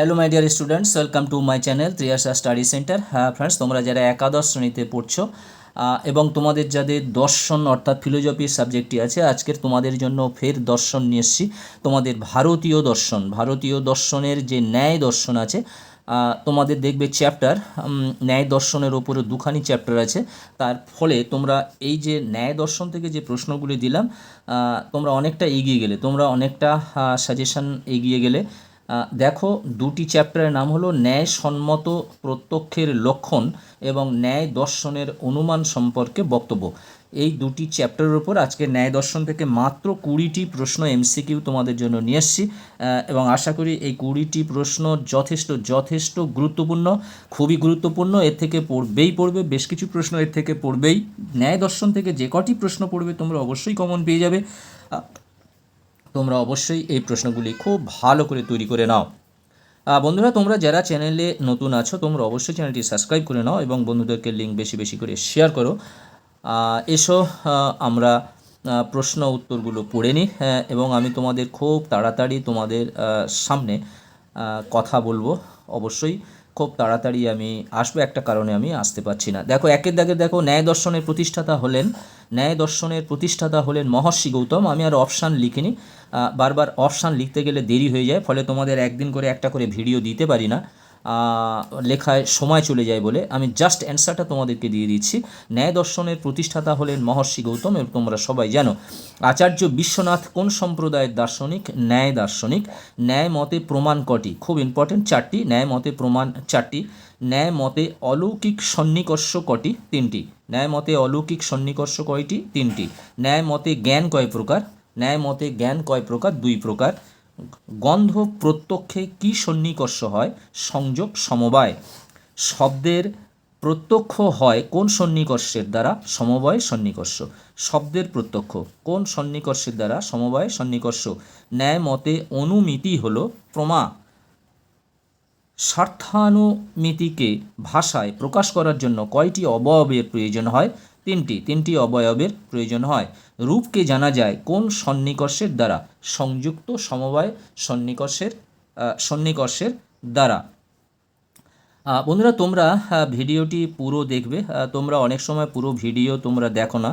Hello my dear students welcome to my channel Triyasha study centre হ্যাঁ friends তোমরা যারা একাদশ শ্রেণীতে পড়ছো এবং তোমাদের যাদের দর্শন, অর্থাৎ ফিলোজফির সাবজেক্টটি আছে, আজকের তোমাদের জন্য ফের দর্শন নিয়ে এসেছি। তোমাদের ভারতীয় দর্শন, ভারতীয় দর্শনের যে ন্যায় দর্শন আছে তোমাদের দেখবে চ্যাপ্টার ন্যায় দর্শনের ওপরে দুখানি চ্যাপ্টার আছে। তার ফলে তোমরা এই যে ন্যায় দর্শন থেকে যে প্রশ্নগুলি দিলাম তোমরা অনেকটা এগিয়ে গেলে, তোমরা অনেকটা সাজেশন এগিয়ে গেলে দেখো, দুটি চ্যাপ্টারের নাম হলো ন্যায়সম্মত প্রত্যক্ষের লক্ষণ এবং ন্যায় দর্শনের অনুমান সম্পর্কে বক্তব্য। এই দুটি চ্যাপ্টারের উপর আজকে ন্যায় দর্শন থেকে মাত্র কুড়িটি প্রশ্ন এমসিকিউ তোমাদের জন্য নিয়ে এসেছি এবং আশা করি এই কুড়িটি প্রশ্ন যথেষ্ট যথেষ্ট গুরুত্বপূর্ণ, খুবই গুরুত্বপূর্ণ। এর থেকে পড়বেই পড়বে, বেশ কিছু প্রশ্ন এর থেকে পড়বেই। ন্যায় দর্শন থেকে যে কটি প্রশ্ন পড়বে তোমরা অবশ্যই কমন পেয়ে যাবে। তোমরা অবশ্যই এই প্রশ্নগুলি খুব ভালো করে তৈরি করে নাও। বন্ধুরা, তোমরা যারা চ্যানেলে নতুন আছো, তোমরা অবশ্যই চ্যানেলটি সাবস্ক্রাইব করে নাও এবং বন্ধুদেরকে লিঙ্ক বেশি বেশি করে শেয়ার করো। এসো আমরা প্রশ্ন উত্তরগুলো পড়ে নিই এবং আমি তোমাদের খুব তাড়াতাড়ি তোমাদের সামনে কথা বলব। অবশ্যই খুব তাড়াতাড়ি আমি আসব, একটা কারণে আমি আসতে পারছি না। দেখো, একের দাগে দেখো, ন্যায় দর্শনের প্রতিষ্ঠাতা হলেন, ন্যায় দর্শনের প্রতিষ্ঠাতা হলেন মহর্ষি গৌতম। আমি আর অপশান লিখিনি। বারবার অপশান লিখতে গেলে দেরি হয়ে যায়, ফলে তোমাদের একদিন করে একটা করে ভিডিও দিতে পারি না। লেখায় সময় চলে যায় বলে আমি জাস্ট অ্যান্সারটা তোমাদেরকে দিয়ে দিচ্ছি। ন্যায় দর্শনের প্রতিষ্ঠাতা হলেন মহর্ষি গৌতম এবং তোমরা সবাই জানো। আচার্য বিশ্বনাথ, কোন সম্প্রদায়ের দার্শনিক? ন্যায় দার্শনিক। ন্যায় মতে প্রমাণ কটি? খুব ইম্পর্টেন্ট চারটি। ন্যায় মতে প্রমাণ, চারটি। ন্যায় মতে অলৌকিক সন্নিকর্ষ কটি? তিনটি। ন্যায় মতে অলৌকিক সন্নিকর্ষ কয়টি? তিনটি। ন্যায় মতে জ্ঞান কয় প্রকার? ন্যায় মতে জ্ঞান কয় প্রকার? দুই প্রকার। গন্ধ প্রত্যক্ষে কি সন্নিকর্ষ হয়? সংযোগ সমবায়। শব্দের প্রত্যক্ষ হয় কোন সন্নিকর্ষের দ্বারা? সমবায় সন্নিকর্ষ। শব্দের প্রত্যক্ষ, কোন সন্নিকর্ষের দ্বারা? সমবায় সন্নিকর্ষ। ন্যায় মতে অনুমিতি হল প্রমা। স্বার্থানুমিতিকে ভাষায় প্রকাশ করার জন্য কয়টি অবয়বের প্রয়োজন হয়? তিনটি তিনটি অবয়বের প্রয়োজন হয়। রূপকে জানা যায় কোন সন্নিকর্ষের দ্বারা, সংযুক্ত সমবায় সন্নিকর্ষের সন্নিকর্ষের দ্বারা। বন্ধুরা, তোমরা ভিডিওটি পুরো দেখবে। তোমরা অনেক সময় পুরো ভিডিও তোমরা দেখো না।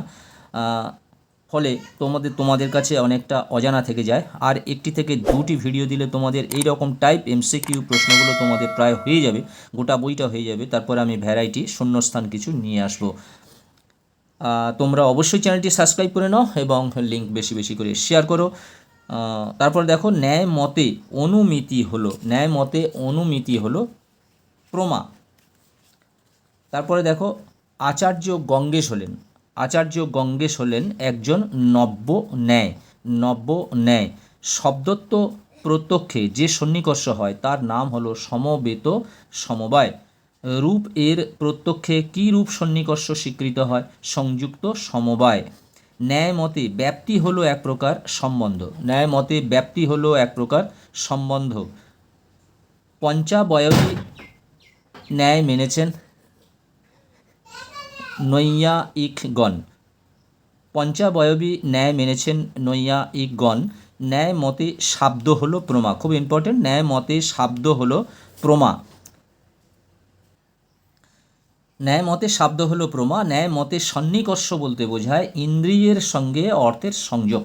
ফলে তোমাদের তোমাদের কাছে অনেকটা অজানা থেকে যায়। আর একটি থেকে দুটি ভিডিও দিলে তোমাদের এই রকম টাইপ এমসিকিউ প্রশ্নগুলো তোমাদের প্রায় হয়ে যাবে, গোটা বইটা হয়ে যাবে। তারপরে আমি ভ্যারাইটি শূন্যস্থান কিছু নিয়ে আসব। তোমরা অবশ্যই চ্যানেলটি সাবস্ক্রাইব করে নাও এবং লিঙ্ক বেশি বেশি করে শেয়ার করো। তারপর দেখো, ন্যায় মতে অনুমিতি হলো, ন্যায় মতে অনুমিতি হলো প্রমা তারপরে দেখো, আচার্য গঙ্গেশ হলেন। আচার্য গঙ্গেশ হলেন একজন নব্য ন্যায় নব্য ন্যায়। শব্দত্ব প্রত্যক্ষে যে সন্নিকর্ষ হয়, তার নাম হলো সমবেত সমবায়। রূপ এর প্রত্যক্ষে কি রূপ সন্নিকর্ষ স্বীকৃত হয়? সংযুক্ত সমবায়। ন্যায় মতে ব্যাপ্তি হলো এক প্রকার সম্বন্ধ। ন্যায় মতে ব্যাপ্তি হলো এক প্রকার সম্বন্ধ। পঞ্চাবয়বী ন্যায় মেনেছেন নৈয়ায়িকগণ পঞ্চাবয়বী ন্যায় মেনেছেন নৈয়ায়িকগণ ন্যায় মতে শাব্দ হলো প্রমা। খুব ইম্পর্টেন্ট ন্যায় মতে শাব্দ হলো প্রমা। ন্যায় মতে শাব্দ হলো প্রমা ন্যায় মতে সন্নিকর্ষ বলতে বোঝায় ইন্দ্রিয়ের সঙ্গে অর্থের সংযোগ।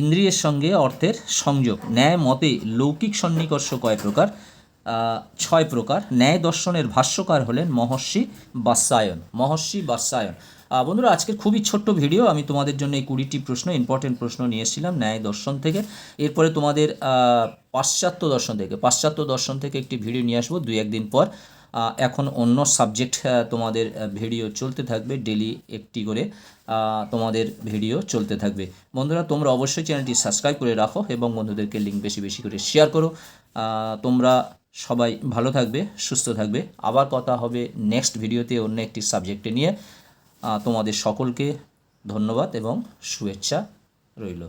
ইন্দ্রিয়ের সঙ্গে অর্থের সংযোগ। ন্যায় মতে লৌকিক সন্নিকর্ষ কয় প্রকার? ছয় প্রকার। ন্যায় দর্শনের ভাষ্যকার হলেন মহর্ষি বাসায়ন। মহর্ষি বাসায়ন। বন্ধুরা, আজকের খুবই ছোট্ট ভিডিও। আমি তোমাদের জন্য এই কুড়িটি প্রশ্ন ইম্পর্টেন্ট প্রশ্ন নিয়ে এসেছিলাম ন্যায় দর্শন থেকে। এরপরে তোমাদের পাশ্চাত্য দর্শন থেকে। পাশ্চাত্য দর্শন থেকে একটি ভিডিও নিয়ে আসব। দুই একদিন পর এখন অন্য সাবজেক্ট তোমাদের ভিডিও চলতে থাকবে। ডেলি একটি করে তোমাদের ভিডিও চলতে থাকবে। বন্ধুরা, তোমরা অবশ্যই চ্যানেলটি সাবস্ক্রাইব করে রাখো এবং বন্ধুদেরকে লিঙ্ক বেশি বেশি করে শেয়ার করো। তোমরা সবাই ভালো থাকবে, সুস্থ থাকবে। আবার কথা হবে নেক্সট ভিডিওতে অন্য একটি সাবজেক্টে নিয়ে। তোমাদের সকলকে ধন্যবাদ এবং শুভেচ্ছা রইল।